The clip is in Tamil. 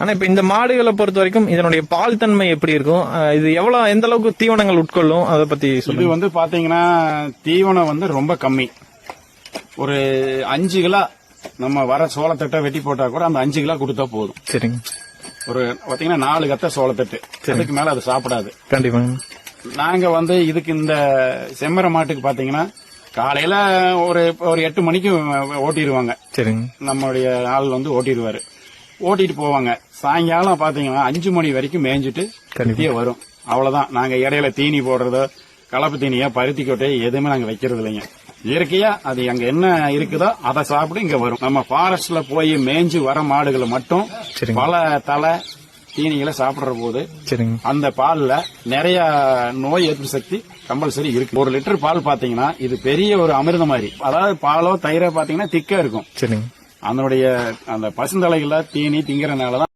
ஆனா இப்ப இந்த மாடுகளை பொறுத்த வரைக்கும் இதனுடைய பால் தன்மை எப்படி இருக்கும்? இது எவ்வளவு எந்த அளவுக்கு தீவனங்கள் உட்கொள்ளும்? அதை பத்தி இது வந்து பாத்தீங்கன்னா தீவனம் வந்து ரொம்ப கம்மி. ஒரு அஞ்சு கிலோ நம்ம வர சோளத்தட்டை வெட்டி போட்டா கூட அந்த அஞ்சு கிலோ கொடுத்தா போதும். சரிங்க. ஒரு பாத்தீங்கன்னா நாலு கத்த சோளத்தட்டு. அதுக்கு மேல அது சாப்பிடாது. கண்டிப்பாங்க. நாங்க வந்து இதுக்கு இந்த செம்மற மாட்டுக்கு பாத்தீங்கன்னா காலையில ஒரு ஒரு எட்டு மணிக்கு ஓட்டிடுவாங்க. சரிங்க. நம்மளுடைய ஆள் வந்து ஓட்டிடுவாரு. ஓட்டிட்டு போவாங்க. சாயங்காலம் பாத்தீங்கன்னா அஞ்சு மணி வரைக்கும் மேய்ஞ்சிட்டு கண்டிப்பா. வரும். அவ்வளவுதான். நாங்க இடையில தீனி போடுறதோ கலப்பு தீனியா பருத்தி கொட்டை எதுவுமே நாங்க வைக்கிறது இல்லைங்க. இயற்கையா அது அங்க என்ன இருக்குதோ அதை சாப்பிட்டு இங்க வரும். நம்ம ஃபாரஸ்ட்ல போய் மேய்ஞ்சு வர மாடுகளை மட்டும். பல தலை தீனிகளை சாப்பிடுற போது அந்த பால்ல நிறைய நோய் எதிர்ப்பு சக்தி கம்பல்சரி இருக்கு. ஒரு லிட்டர் பால் பாத்தீங்கன்னா இது பெரிய ஒரு அமிர்தம் மாதிரி. அதாவது பாலோ தயிரோ பாத்தீங்கன்னா திக்கா இருக்கும். சரிங்க. அதனுடைய அந்த பசுந்தலைகளை தீனி திங்கிறனாலதான்